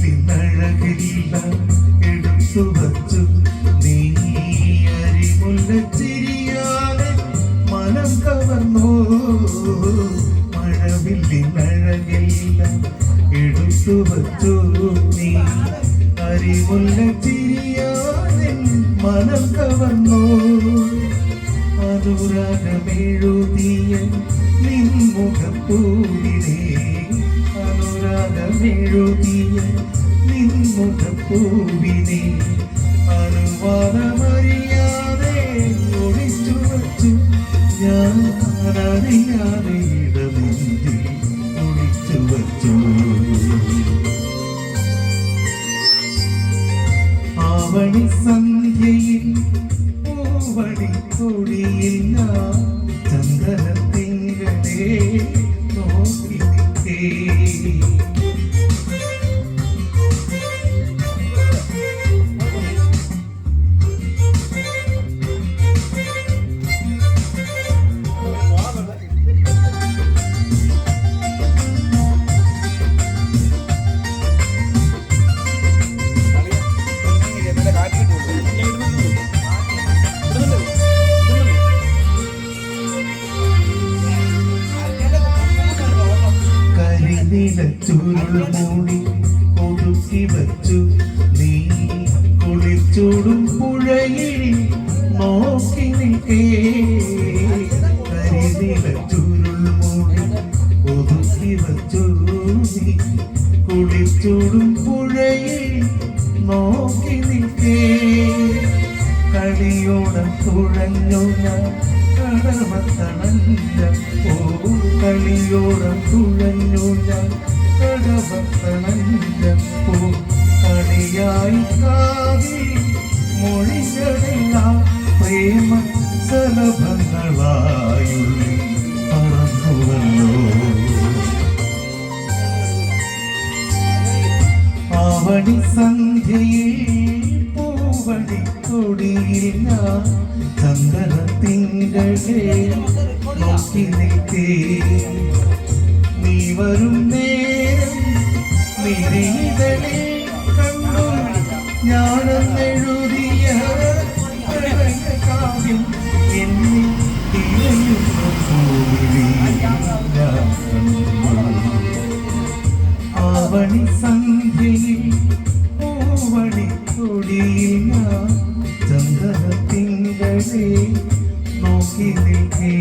മഴവിൽ നിന്നഴകില്ല എടുത്തു വച്ചു. നീ അരിമുല്ലച്ചിരിയാതെ മനം കവർന്നു. മഴവിൽ നിന്നഴകില്ല എടുത്തു വച്ചു. നീ അരിമുല്ലച്ചിരിയാതെ മനം കവർന്നു. അനുരാഗമെഴുതിയ നിൻമുഖപ്പൂവിനെ അനുരാഗമെഴുതിയ നിൻമുഖപ്പൂവിനെ അനുവാദമറിയാതെ ഒളിച്ചു വച്ചു. ഞാൻ അറിയാതെ ഇടനെഞ്ചിൽ ഒളിച്ചു വച്ചു. ആവണി സന്ധ്യയിൽ പൂവടി കൊടിയില്ല ചന്ദനത്തിങ്ങളെ നോക്കി നിൽക്കേ കരിനില ചുരുൾ മൂടി ഒതുക്കി വച്ചു. നീ കുളിച്ചൂടും പുഴയിൽ നോക്കി നിൽക്കേ. കരിനില ചുരുൾ മൂടി ഒതുക്കി വച്ചു. നീ കുളിച്ചൂടും പുഴയിൽ നോക്കി നിൽക്കേ. കളിയോടം തുഴഞ്ഞു ഞാൻ കടമത്തണല്ല ഓ കളിയോടം തുഴഞ്ഞു ഞാൻ കടമത്തണല്ല ഓ കളിയായി കാതി മൊഴികളെല്ലാം പ്രേമ സലഭങ്ങളായുള്ളിൽ പറന്നുവല്ലോ ആവണി സന്ധ്യയിൽ പൂവടി കൊടിയില്ല ചന്ദന തിങ്കളെ നോക്കി നിൽക്കേ നീ വരും നേരം നിരീതളെ കണ്ടു ഞാനെന്നെഴുതിയ കാവ്യം എന്നെ തിരയുന്ന ഞാൻ. ആവണി സം ചന്ദനത്തിങ്കളിൽ നോക്കി നിൽക്കേ